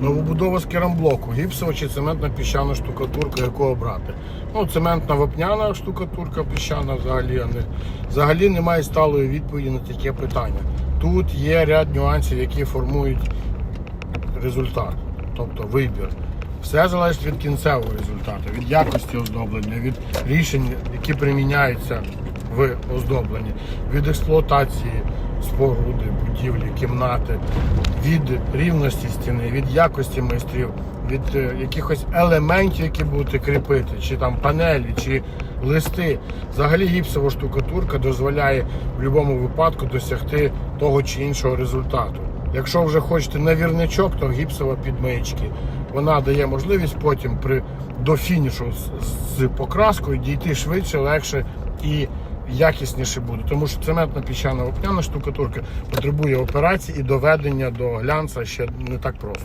Новобудова з керамблоку, гіпсова чи цементна піщана штукатурка, яку обрати. Ну, цементна вапняна штукатурка піщана взагалі, не, взагалі немає сталої відповіді на таке питання. Тут є ряд нюансів, які формують результат, тобто вибір. Все залежить від кінцевого результату, від якості оздоблення, від рішень, які приміняються в оздобленні, від експлуатації споруди, будівлі, кімнати, від рівності стіни, від якості майстрів, від е, якихось елементів, які будете кріпити, чи там панелі, чи листи. Взагалі гіпсова штукатурка дозволяє в будь-якому випадку досягти того чи іншого результату. Якщо вже хочете навірничок, то гіпсова підмички. Вона дає можливість потім при до фінішу з, з покраскою дійти швидше, легше і якісніше буде. Тому що цементна піщана вапняна штукатурка потребує операції і доведення до глянца ще не так просто.